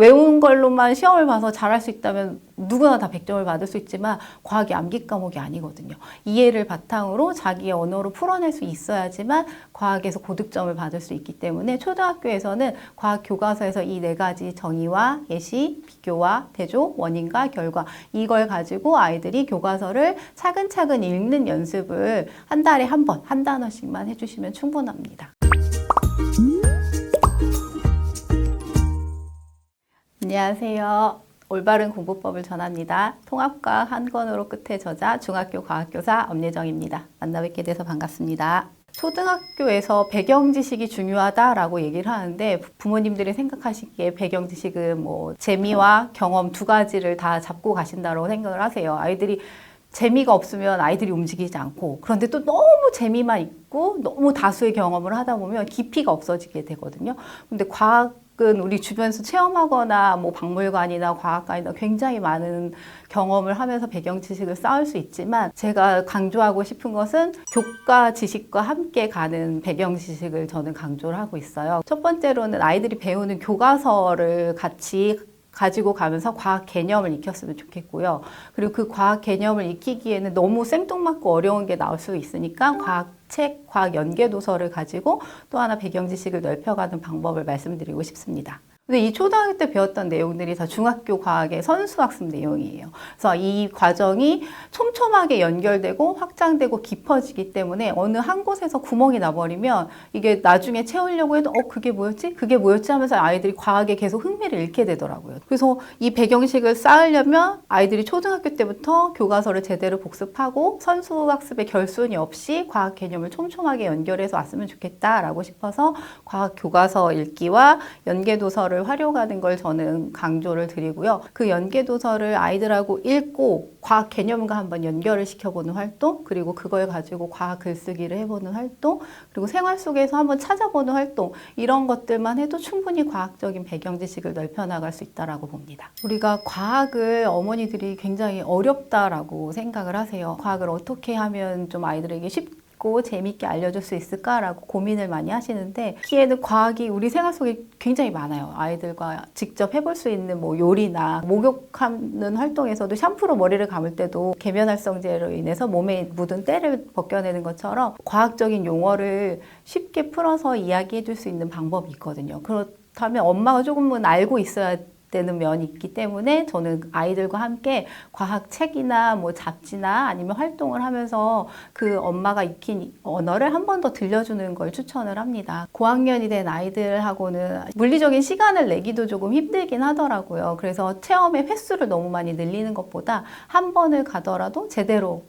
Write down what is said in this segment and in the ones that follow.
외운 걸로만 시험을 봐서 잘할 수 있다면 누구나 다 100점을 받을 수 있지만 과학이 암기 과목이 아니거든요. 이해를 바탕으로 자기의 언어로 풀어낼 수 있어야지만 과학에서 고득점을 받을 수 있기 때문에 초등학교에서는 과학 교과서에서 이 네 가지 정의와 예시, 비교와 대조, 원인과 결과 이걸 가지고 아이들이 교과서를 차근차근 읽는 연습을 한 달에 한 번, 한 단어씩만 해주시면 충분합니다. 안녕하세요. 올바른 공부법을 전합니다. 통합과 한 권으로 끝에 저자 중학교 과학교사 엄예정입니다. 만나 뵙게 돼서 반갑습니다. 초등학교에서 배경 지식이 중요하다라고 얘기를 하는데 부모님들이 생각하시기에 배경 지식은 뭐 재미와 경험 두 가지를 다 잡고 가신다고 생각을 하세요. 아이들이 재미가 없으면 아이들이 움직이지 않고 그런데 또 너무 재미만 있고 너무 다수의 경험을 하다 보면 깊이가 없어지게 되거든요. 근데 과학 은 우리 주변에서 체험하거나 뭐 박물관이나 과학관이나 굉장히 많은 경험을 하면서 배경 지식을 쌓을 수 있지만 제가 강조하고 싶은 것은 교과 지식과 함께 가는 배경 지식을 저는 강조를 하고 있어요. 첫 번째로는 아이들이 배우는 교과서를 같이 가지고 가면서 과학 개념을 익혔으면 좋겠고요. 그리고 그 과학 개념을 익히기에는 너무 생뚱맞고 어려운 게 나올 수 있으니까 과학 책, 과학 연계 도서를 가지고 또 하나 배경 지식을 넓혀가는 방법을 말씀드리고 싶습니다. 근데 이 초등학교 때 배웠던 내용들이 다 중학교 과학의 선수학습 내용이에요. 그래서 이 과정이 촘촘하게 연결되고 확장되고 깊어지기 때문에 어느 한 곳에서 구멍이 나버리면 이게 나중에 채우려고 해도 어 그게 뭐였지? 그게 뭐였지? 하면서 아이들이 과학에 계속 흥미를 잃게 되더라고요. 그래서 이 배경식을 쌓으려면 아이들이 초등학교 때부터 교과서를 제대로 복습하고 선수학습의 결손이 없이 과학 개념을 촘촘하게 연결해서 왔으면 좋겠다라고 싶어서 과학 교과서 읽기와 연계 도서를 활용하는 걸 저는 강조를 드리고요. 그 연계 도서를 아이들하고 읽고 과학 개념과 한번 연결을 시켜보는 활동, 그리고 그걸 가지고 과학 글쓰기를 해보는 활동, 그리고 생활 속에서 한번 찾아보는 활동, 이런 것들만 해도 충분히 과학적인 배경 지식을 넓혀 나갈 수 있다라고 봅니다. 우리가 과학을 어머니들이 굉장히 어렵다라고 생각을 하세요. 과학을 어떻게 하면 좀 아이들에게 쉽 고 재밌게 알려줄 수 있을까라고 고민을 많이 하시는데 키에는 과학이 우리 생활 속에 굉장히 많아요. 아이들과 직접 해볼 수 있는 뭐 요리나 목욕하는 활동에서도 샴푸로 머리를 감을 때도 계면활성제로 인해서 몸에 묻은 때를 벗겨내는 것처럼 과학적인 용어를 쉽게 풀어서 이야기해 줄 수 있는 방법이 있거든요. 그렇다면 엄마가 조금은 알고 있어야 되는 면이 있기 때문에 저는 아이들과 함께 과학 책이나 뭐 잡지나 아니면 활동을 하면서 그 엄마가 익힌 언어를 한 번 더 들려주는 걸 추천을 합니다. 고학년이 된 아이들하고는 물리적인 시간을 내기도 조금 힘들긴 하더라고요. 그래서 체험의 횟수를 너무 많이 늘리는 것보다 한 번을 가더라도 제대로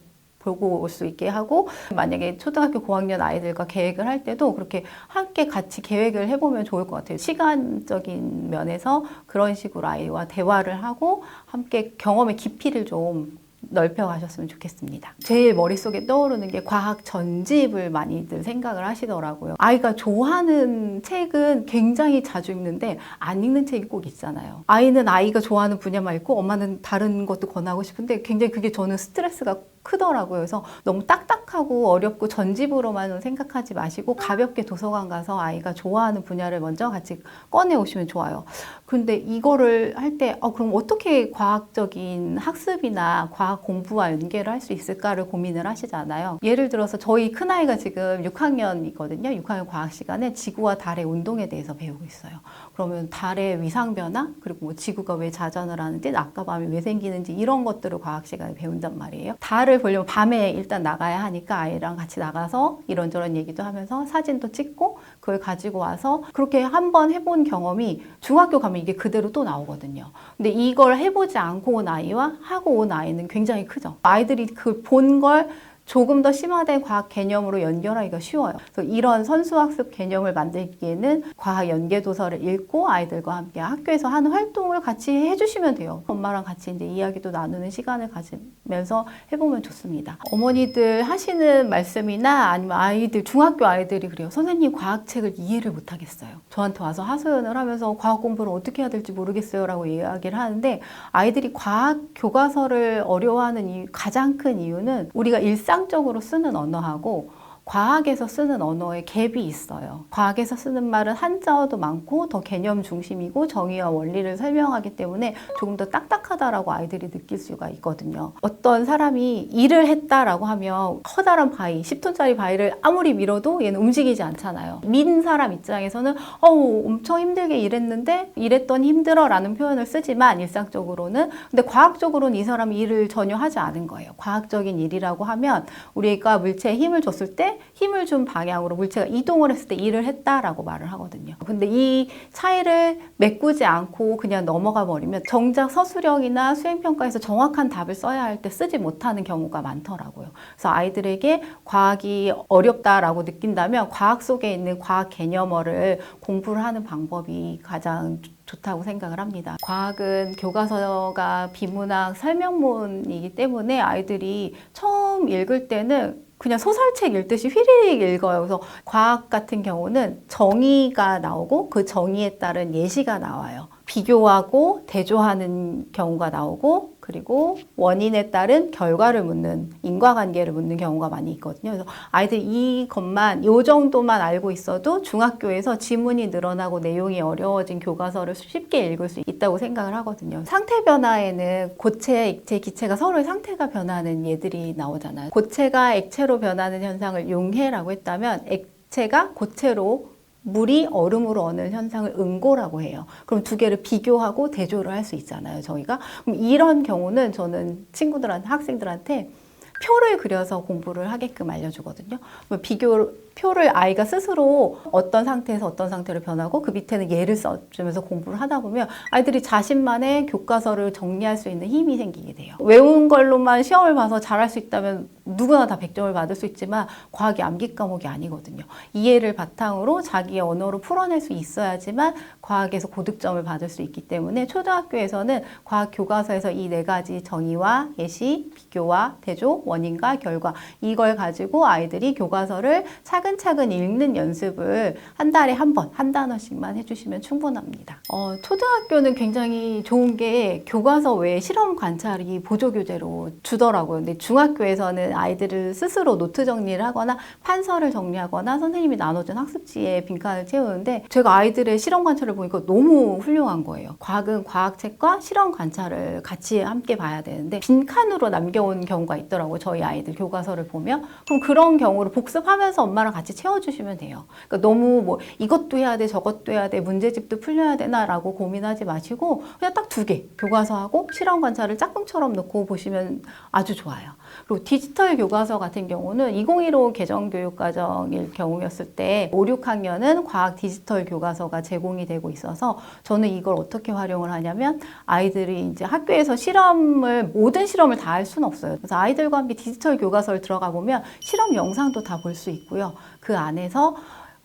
보고 올 수 있게 하고 만약에 초등학교 고학년 아이들과 계획을 할 때도 그렇게 함께 같이 계획을 해보면 좋을 것 같아요. 시간적인 면에서 그런 식으로 아이와 대화를 하고 함께 경험의 깊이를 좀 넓혀 가셨으면 좋겠습니다. 제일 머릿속에 떠오르는 게 과학 전집을 많이들 생각을 하시더라고요. 아이가 좋아하는 책은 굉장히 자주 읽는데 안 읽는 책이 꼭 있잖아요. 아이는 아이가 좋아하는 분야만 읽고 엄마는 다른 것도 권하고 싶은데 굉장히 그게 저는 스트레스가 크더라고요. 그래서 너무 딱딱하고 어렵고 전집으로만 생각하지 마시고 가볍게 도서관 가서 아이가 좋아하는 분야를 먼저 같이 꺼내 오시면 좋아요. 근데 이거를 할 때, 어, 그럼 어떻게 과학적인 학습이나 과학 공부와 연계를 할 수 있을까를 고민을 하시잖아요. 예를 들어서 저희 큰아이가 지금 6학년이거든요. 6학년 과학 시간에 지구와 달의 운동에 대해서 배우고 있어요. 그러면 달의 위상 변화, 그리고 뭐 지구가 왜 자전을 하는지, 낮과 밤이 왜 생기는지 이런 것들을 과학 시간에 배운단 말이에요. 달을 보려면 밤에 일단 나가야 하니까 아이랑 같이 나가서 이런저런 얘기도 하면서 사진도 찍고 그걸 가지고 와서 그렇게 한번 해본 경험이 중학교 가면 이게 그대로 또 나오거든요. 근데 이걸 해보지 않고 온 아이와 하고 온 아이는 굉장히 크죠. 아이들이 그 본 걸 조금 더 심화된 과학 개념으로 연결하기가 쉬워요. 그래서 이런 선수학습 개념을 만들기에는 과학 연계 도서를 읽고 아이들과 함께 학교에서 하는 활동을 같이 해주시면 돼요. 엄마랑 같이 이제 이야기도 나누는 시간을 가지면서 해보면 좋습니다. 어머니들 하시는 말씀이나 아니면 아이들 중학교 아이들이 그래요. 선생님 과학책을 이해를 못하겠어요. 저한테 와서 하소연을 하면서 과학 공부를 어떻게 해야 될지 모르겠어요라고 이야기를 하는데 아이들이 과학 교과서를 어려워하는 이유, 가장 큰 이유는 우리가 일상 적으로 쓰는 언어하고 과학에서 쓰는 언어에 갭이 있어요. 과학에서 쓰는 말은 한자어도 많고 더 개념 중심이고 정의와 원리를 설명하기 때문에 조금 더 딱딱하다라고 아이들이 느낄 수가 있거든요. 어떤 사람이 일을 했다라고 하면 커다란 바위, 10톤짜리 바위를 아무리 밀어도 얘는 움직이지 않잖아요. 민 사람 입장에서는 어우 엄청 힘들게 일했는데 일했더니 힘들어라는 표현을 쓰지만 일상적으로는 근데 과학적으로는 이 사람이 일을 전혀 하지 않은 거예요. 과학적인 일이라고 하면 우리가 물체에 힘을 줬을 때 힘을 준 방향으로 물체가 이동을 했을 때 일을 했다라고 말을 하거든요. 근데 이 차이를 메꾸지 않고 그냥 넘어가 버리면 정작 서술형이나 수행평가에서 정확한 답을 써야 할 때 쓰지 못하는 경우가 많더라고요. 그래서 아이들에게 과학이 어렵다라고 느낀다면 과학 속에 있는 과학 개념어를 공부를 하는 방법이 가장 좋다고 생각을 합니다. 과학은 교과서가 비문학 설명문이기 때문에 아이들이 처음 읽을 때는 그냥 소설책 읽듯이 휘리릭 읽어요. 그래서 과학 같은 경우는 정의가 나오고 그 정의에 따른 예시가 나와요. 비교하고 대조하는 경우가 나오고 그리고 원인에 따른 결과를 묻는 인과관계를 묻는 경우가 많이 있거든요. 그래서 아이들 이것만 요 정도만 알고 있어도 중학교에서 지문이 늘어나고 내용이 어려워진 교과서를 쉽게 읽을 수 있다고 생각을 하거든요. 상태 변화에는 고체, 액체, 기체가 서로의 상태가 변하는 예들이 나오잖아요. 고체가 액체로 변하는 현상을 용해라고 했다면 액체가 고체로 물이 얼음으로 어는 현상을 응고라고 해요. 그럼 두 개를 비교하고 대조를 할 수 있잖아요, 저희가. 그럼 이런 경우는 저는 친구들한테, 학생들한테 표를 그려서 공부를 하게끔 알려주거든요. 비교, 표를 아이가 스스로 어떤 상태에서 어떤 상태로 변하고 그 밑에는 예를 써주면서 공부를 하다 보면 아이들이 자신만의 교과서를 정리할 수 있는 힘이 생기게 돼요. 외운 걸로만 시험을 봐서 잘할 수 있다면 누구나 다 100점을 받을 수 있지만 과학이 암기 과목이 아니거든요. 이해를 바탕으로 자기의 언어로 풀어낼 수 있어야지만 과학에서 고득점을 받을 수 있기 때문에 초등학교에서는 과학 교과서에서 이 네 가지 정의와 예시, 비교와 대조, 원인과 결과 이걸 가지고 아이들이 교과서를 차근 차근 읽는 연습을 한 달에 한 번, 한 단어씩만 해주시면 충분합니다. 어, 초등학교는 굉장히 좋은 게 교과서 외에 실험 관찰이 보조 교재로 주더라고요. 근데 중학교에서는 아이들을 스스로 노트 정리를 하거나 판서를 정리하거나 선생님이 나눠준 학습지에 빈칸을 채우는데 제가 아이들의 실험 관찰을 보니까 너무 훌륭한 거예요. 과학은 과학책과 실험 관찰을 같이 함께 봐야 되는데 빈칸으로 남겨온 경우가 있더라고요. 저희 아이들 교과서를 보면 그럼 그런 경우를 복습하면서 엄마랑 같이 채워주시면 돼요. 그러니까 너무 뭐 이것도 해야 돼, 저것도 해야 돼, 문제집도 풀려야 되나라고 고민하지 마시고 그냥 딱 두 개 교과서하고 실험 관찰을 짝꿍처럼 놓고 보시면 아주 좋아요. 그리고 디지털 교과서 같은 경우는 2015 개정 교육과정일 경우였을 때 5, 6학년은 과학 디지털 교과서가 제공이 되고 있어서 저는 이걸 어떻게 활용을 하냐면 아이들이 이제 학교에서 실험을 모든 실험을 다 할 수는 없어요. 그래서 아이들과 함께 디지털 교과서를 들어가 보면 실험 영상도 다 볼 수 있고요. 그 안에서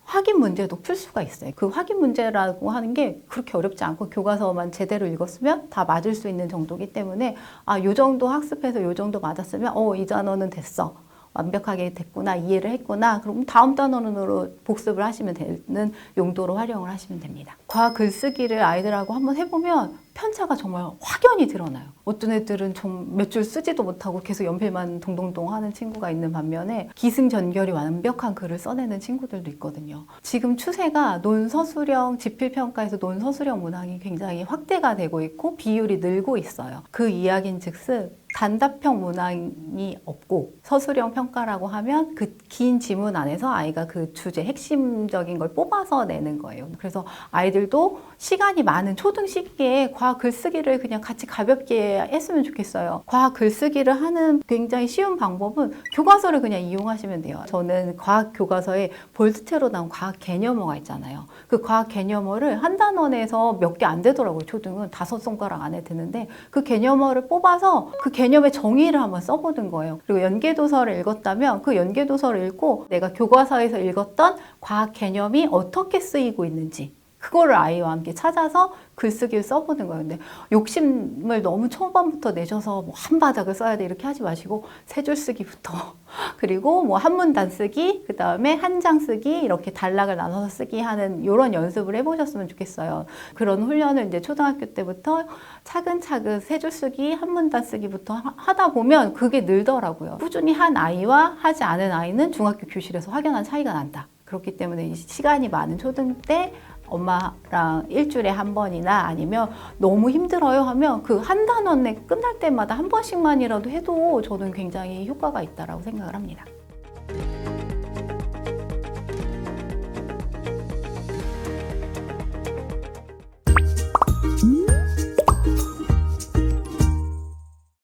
확인 문제도 풀 수가 있어요. 그 확인 문제라고 하는 게 그렇게 어렵지 않고 교과서만 제대로 읽었으면 다 맞을 수 있는 정도기 때문에 아, 요 정도 학습해서 요 정도 맞았으면 어, 이 단어는 됐어. 완벽하게 됐구나, 이해를 했구나. 그럼 다음 단어로 복습을 하시면 되는 용도로 활용을 하시면 됩니다. 과학 글쓰기를 아이들하고 한번 해보면 편차가 정말 확연히 드러나요. 어떤 애들은 좀몇줄 쓰지도 못하고 계속 연필만 동동동 하는 친구가 있는 반면에 기승전결이 완벽한 글을 써내는 친구들도 있거든요. 지금 추세가 논서술형 지필평가에서 논서술형 문항이 굉장히 확대가 되고 있고 비율이 늘고 있어요. 그 이야기인 즉슨 단답형 문항이 없고 서술형 평가라고 하면 그 긴 지문 안에서 아이가 그 주제 핵심적인 걸 뽑아서 내는 거예요. 그래서 아이들 도 시간이 많은 초등 시기에 과학 글쓰기를 그냥 같이 가볍게 했으면 좋겠어요. 과학 글쓰기를 하는 굉장히 쉬운 방법은 교과서를 그냥 이용하시면 돼요. 저는 과학 교과서에 볼트체로 나온 과학 개념어가 있잖아요. 그 과학 개념어를 한 단원에서 몇 개 안 되더라고요. 초등은 다섯 손가락 안에 드는데 그 개념어를 뽑아서 그 개념의 정의를 한번 써보는 거예요. 그리고 연계도서를 읽었다면 그 연계도서를 읽고 내가 교과서에서 읽었던 과학 개념이 어떻게 쓰이고 있는지 그거를 아이와 함께 찾아서 글쓰기를 써보는 거예요. 근데 욕심을 너무 초반부터 내셔서 뭐 한 바닥을 써야 돼 이렇게 하지 마시고 세 줄 쓰기부터 그리고 뭐 한 문단 쓰기 그 다음에 한 장 쓰기 이렇게 단락을 나눠서 쓰기 하는 이런 연습을 해보셨으면 좋겠어요. 그런 훈련을 이제 초등학교 때부터 차근차근 세 줄 쓰기 한 문단 쓰기부터 하- 하다 보면 그게 늘더라고요. 꾸준히 한 아이와 하지 않은 아이는 중학교 교실에서 확연한 차이가 난다. 그렇기 때문에 이 시간이 많은 초등 때 엄마랑 일주일에 한 번이나 아니면 너무 힘들어요 하면 그 한 단원에 끝날 때마다 한 번씩만이라도 해도 저는 굉장히 효과가 있다라고 생각을 합니다.